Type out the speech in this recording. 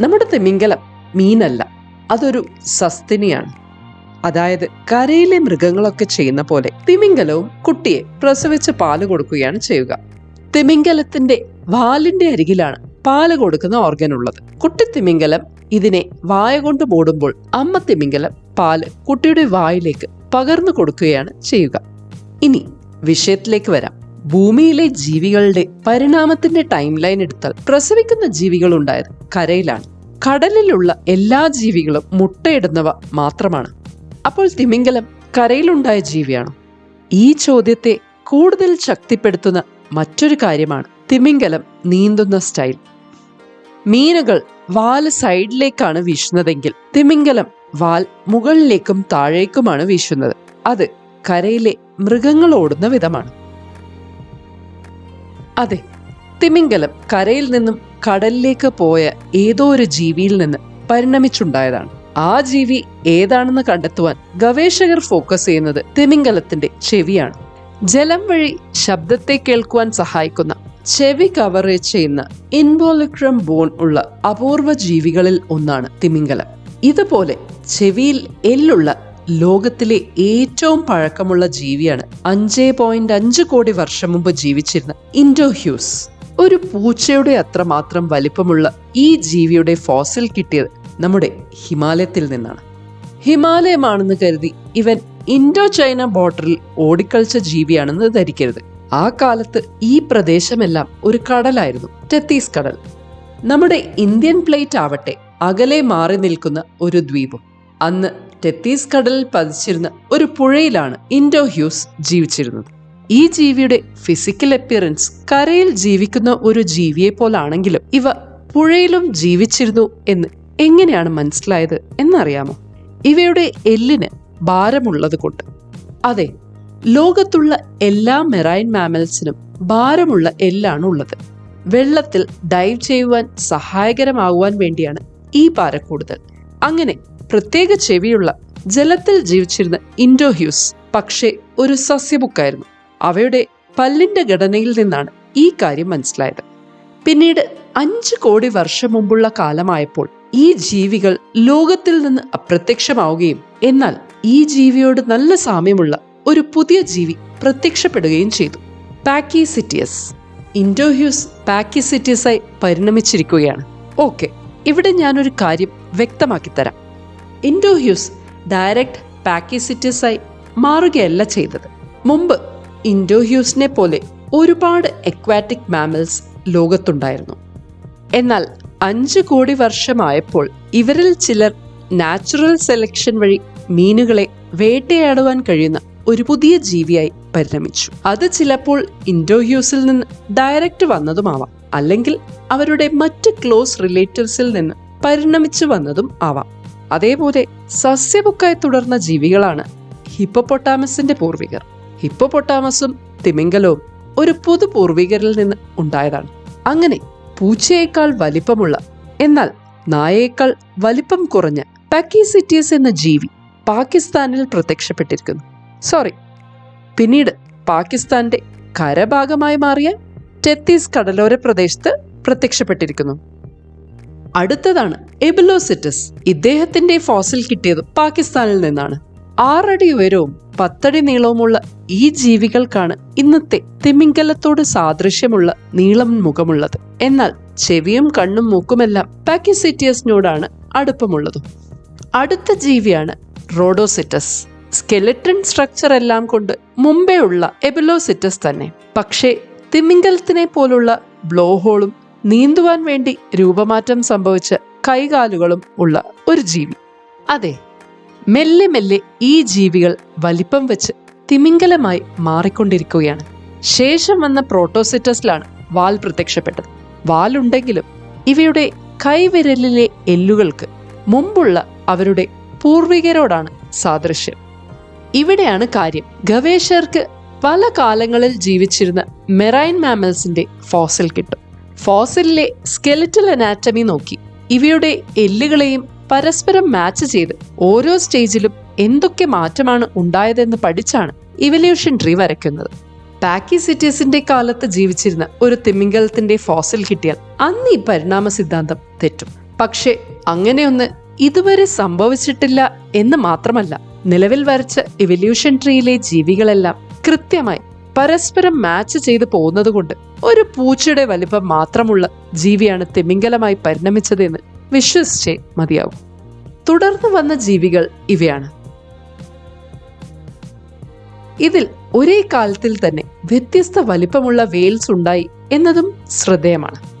നമ്മുടെ തിമിംഗലം മീനല്ല. അതൊരു സസ്തിനിയാണ്. അതായത് കരയിലെ മൃഗങ്ങളൊക്കെ ചെയ്യുന്ന പോലെ തിമിംഗലവും കുട്ടിയെ പ്രസവിച്ച് പാൽ കൊടുക്കുകയാണ് ചെയ്യുക. തിമിംഗലത്തിന്റെ വാലിന്റെ അരികിലാണ് പാൽ കൊടുക്കുന്ന ഓർഗൻ ഉള്ളത്. കുട്ടി തിമിംഗലം ഇതിനെ വായ കൊണ്ട് മൂടുമ്പോൾ അമ്മ തിമിംഗലം പാൽ കുട്ടിയുടെ വായിലേക്ക് പകർന്നു കൊടുക്കുകയാണ് ചെയ്യുക. ഇനി വിഷയത്തിലേക്ക് വരാം. ഭൂമിയിലെ ജീവികളുടെ പരിണാമത്തിന്റെ ടൈം ലൈൻ എടുത്താൽ പ്രസവിക്കുന്ന ജീവികൾ ഉണ്ടായത് കരയിലാണ്. കടലിലുള്ള എല്ലാ ജീവികളും മുട്ടയിടുന്നവ മാത്രമാണ്. അപ്പോൾ തിമിംഗലം കരയിലുണ്ടായ ജീവിയാണോ? ഈ ചോദ്യത്തെ കൂടുതൽ ശക്തിപ്പെടുത്തുന്ന മറ്റൊരു കാര്യമാണ് തിമിംഗലം നീന്തുന്ന സ്റ്റൈൽ. മീനുകൾ വാൽ സൈഡിലേക്കാണ് വീശുന്നതെങ്കിൽ തിമിംഗലം വാൽ മുകളിലേക്കും താഴേക്കുമാണ് വീശുന്നത്. അത് കരയിലെ മൃഗങ്ങൾ ഓടുന്ന വിധമാണ്. അതെ തിമിംഗലം കരയിൽ നിന്നും കടലിലേക്ക് പോയ ഏതോ ഒരു ജീവിയിൽ നിന്ന് പരിണമിച്ചുണ്ടായതാണ്. ആ ജീവി ഏതാണെന്ന് കണ്ടെത്തുവാൻ ഗവേഷകർ ഫോക്കസ് ചെയ്യുന്നത് തിമിംഗലത്തിന്റെ ചെവിയാണ്. ജലം വഴി ശബ്ദത്തെ കേൾക്കുവാൻ സഹായിക്കുന്ന ചെവി കവറേജ് ചെയ്യുന്ന ഇൻവോലിക്രം ബോൺ ഉള്ള അപൂർവ ജീവികളിൽ ഒന്നാണ് തിമിംഗലം. ഇതുപോലെ ചെവിയിൽ എല്ലുള്ള ലോകത്തിലെ ഏറ്റവും പഴക്കമുള്ള ജീവിയാണ് അഞ്ച് പോയിന്റ് അഞ്ച് കോടി വർഷം മുമ്പ് ജീവിച്ചിരുന്ന ഇൻഡോഹ്യൂസ് ഒരു പൂച്ചയുടെ അത്ര മാത്രം വലിപ്പമുള്ള ഈ ജീവിയുടെ ഫോസിൽ കിട്ടിയത് നമ്മുടെ ഹിമാലയത്തിൽ നിന്നാണ്. ഹിമാലയമാണെന്ന് കരുതി ഇവൻ ഇൻഡോ ചൈന ബോർഡറിൽ ഓടിക്കളിച്ച ജീവിയാണെന്ന് ധരിക്കരുത്. ആ കാലത്ത് ഈ പ്രദേശമെല്ലാം ഒരു കടലായിരുന്നു ടെത്തീസ് കടൽ. നമ്മുടെ ഇന്ത്യൻ പ്ലേറ്റ് ആവട്ടെ അകലെ മാറി നിൽക്കുന്ന ഒരു ദ്വീപും. അന്ന് ടെത്തീസ് കടലിൽ പതിച്ചിരുന്ന ഒരു പുഴയിലാണ് ഇൻഡോ ഹ്യൂസ് ജീവിച്ചിരുന്നത്. ഈ ജീവിയുടെ ഫിസിക്കൽ അപ്പിയറൻസ് കരയിൽ ജീവിക്കുന്ന ഒരു ജീവിയെ പോലാണെങ്കിലും ഇവ പുഴയിലും ജീവിച്ചിരുന്നു എന്ന് എങ്ങനെയാണ് മനസ്സിലായത് എന്നറിയാമോ? ഇവയുടെ എല്ലിന് ഭാരമുള്ളത് കൊണ്ട്. അതെ ലോകത്തുള്ള എല്ലാ മെറൈൻ മാമൽസിനും ഭാരമുള്ള എല്ലാണ് ഉള്ളത്. വെള്ളത്തിൽ ഡൈവ് ചെയ്യുവാൻ സഹായകരമാകുവാൻ വേണ്ടിയാണ് ഈ ഭാരക്കൂടുതൽ അങ്ങനെ പ്രത്യേക ചെവിയുള്ള ജലത്തിൽ ജീവിച്ചിരുന്ന ഇൻഡോഹ്യൂസ് പക്ഷേ ഒരു സസ്യബുക്കായിരുന്നു. അവയുടെ പല്ലിന്റെ ഘടനയിൽ നിന്നാണ് ഈ കാര്യം മനസ്സിലായത്. പിന്നീട് അഞ്ച് കോടി വർഷം മുമ്പുള്ള കാലമായപ്പോൾ ഈ ജീവികൾ ലോകത്തിൽ നിന്ന് അപ്രത്യക്ഷമാവുകയും എന്നാൽ ഈ ജീവിയോട് നല്ല സാമ്യമുള്ള ഒരു പുതിയ ജീവി പ്രത്യക്ഷപ്പെടുകയും ചെയ്തു. പാക്കിസിറ്റിയസ്. ഇൻഡോഹ്യൂസ് പാക്കിസിറ്റിയസായി പരിണമിച്ചിരിക്കുകയാണ്. ഓക്കെ ഇവിടെ ഞാനൊരു കാര്യം വ്യക്തമാക്കി തരാം ഇൻഡോഹ്യൂസ് ഡയറക്റ്റ് പാക്കിസിറ്റിസായി മാറുകയല്ല ചെയ്തത്. മുമ്പ് ഇൻഡോഹ്യൂസിനെ പോലെ ഒരുപാട് എക്വാറ്റിക് മാമൽസ് ലോകത്തുണ്ടായിരുന്നു. എന്നാൽ അഞ്ച് കോടി വർഷമായപ്പോൾ ഇവരിൽ ചിലർ നാച്ചുറൽ സെലക്ഷൻ വഴി മീനുകളെ വേട്ടയാടുവാൻ കഴിയുന്ന ഒരു പുതിയ ജീവിയായി പരിണമിച്ചു. അത് ചിലപ്പോൾ ഇൻഡോഹ്യൂസിൽ നിന്ന് ഡയറക്റ്റ് വന്നതുമാവാം. അല്ലെങ്കിൽ അവരുടെ മറ്റ് ക്ലോസ് റിലേറ്റീവ്സിൽ നിന്ന് പരിണമിച്ചു വന്നതും ആവാം. അതേപോലെ സസ്യബുക്കായി തുടർന്ന ജീവികളാണ് ഹിപ്പോപ്പൊട്ടാമസിന്റെ പൂർവികർ. ഹിപ്പോപ്പൊട്ടാമസും തിമിംഗലവും ഒരു പൊതു പൂർവികരിൽ നിന്ന് ഉണ്ടായതാണ്. അങ്ങനെ പൂച്ചയേക്കാൾ വലിപ്പമുള്ള എന്നാൽ നായയേക്കാൾ വലിപ്പം കുറഞ്ഞ പാക്കിസിറ്റീസ് എന്ന ജീവി പാകിസ്ഥാനിൽ പ്രത്യക്ഷപ്പെട്ടിരിക്കുന്നു. സോറി പിന്നീട് പാകിസ്ഥാന്റെ കരഭാഗമായി മാറിയ ടെത്തീസ് കടലോര പ്രദേശത്ത് പ്രത്യക്ഷപ്പെട്ടിരിക്കുന്നു. അടുത്തതാണ് എബിലോസിറ്റസ്. ഇദ്ദേഹത്തിന്റെ ഫോസിൽ കിട്ടിയത് പാകിസ്ഥാനിൽ നിന്നാണ്. ആറടി ഉയരവും പത്തടി നീളവുമുള്ള ഈ ജീവികൾക്കാണ് ഇന്നത്തെ തിമിംഗലത്തോട് സാദൃശ്യമുള്ള നീളം മുഖമുള്ളത്. എന്നാൽ ചെവിയും കണ്ണും മൂക്കുമെല്ലാം പാക്കിസിറ്റിയസിനോടാണ് അടുപ്പമുള്ളതും. അടുത്ത ജീവിയാണ് റോഡോസിറ്റസ്. സ്കെലറ്റൺ സ്ട്രക്ചർ എല്ലാം കൊണ്ട് മുമ്പേ ഉള്ള എബിലോസിറ്റസ് തന്നെ. പക്ഷേ തിമിംഗലത്തിനെ പോലുള്ള ബ്ലോ ഹോളും നീന്തുവാൻ വേണ്ടി രൂപമാറ്റം സംഭവിച്ച കൈകാലുകളും ഉള്ള ഒരു ജീവി. അതെ മെല്ലെ മെല്ലെ ഈ ജീവികൾ വലിപ്പം വെച്ച് തിമിംഗലമായി മാറിക്കൊണ്ടിരിക്കുകയാണ്. ശേഷം വന്ന പ്രോട്ടോസിറ്റസിലാണ് വാൽ പ്രത്യക്ഷപ്പെട്ടത്. വാലുണ്ടെങ്കിലും ഇവയുടെ കൈവിരലിലെ എല്ലുകൾക്ക് മുമ്പുള്ള അവരുടെ പൂർവികരോടാണ് സാദൃശ്യം. ഇവിടെയാണ് കാര്യം. ഗവേഷകർക്ക് പല കാലങ്ങളിൽ ജീവിച്ചിരുന്ന മെറൈൻ മാമൽസിന്റെ ഫോസിൽ കിട്ടും. ഫോസിലിലെ സ്കെലിറ്റൽ അനാറ്റമി നോക്കി. ഇവയുടെ എല്ലുകളെയും പരസ്പരം മാച്ച് ചെയ്ത് ഓരോ സ്റ്റേജിലും എന്തൊക്കെ മാറ്റമാണ് ഉണ്ടായതെന്ന് പഠിച്ചാണ് ഇവല്യൂഷൻ ട്രീ വരയ്ക്കുന്നത്. പാക്കിസിറ്റീസിന്റെ കാലത്ത് ജീവിച്ചിരുന്ന ഒരു തിമിംഗലത്തിന്റെ ഫോസിൽ കിട്ടിയാൽ അന്ന് ഈ പരിണാമ സിദ്ധാന്തം തെറ്റും. പക്ഷേ അങ്ങനെയൊന്ന് ഇതുവരെ സംഭവിച്ചിട്ടില്ല എന്ന് മാത്രമല്ല നിലവിൽ വരച്ച ഇവല്യൂഷൻ ട്രീയിലെ ജീവികളെല്ലാം കൃത്യമായി പരസ്പരം മാച്ച് ചെയ്ത് പോകുന്നതുകൊണ്ട് ഒരു പൂച്ചയുടെ വലിപ്പം മാത്രമുള്ള ജീവിയാണ് തിമിംഗലമായി പരിണമിച്ചതെന്ന് വിശ്വസിച്ചേ മതിയാവും. തുടർന്നു വന്ന ജീവികൾ ഇവയാണ്. ഇതിൽ ഒരേ കാലത്തിൽ തന്നെ വ്യത്യസ്ത വലിപ്പമുള്ള വേൽസ് ഉണ്ടായി എന്നതും ശ്രദ്ധേയമാണ്.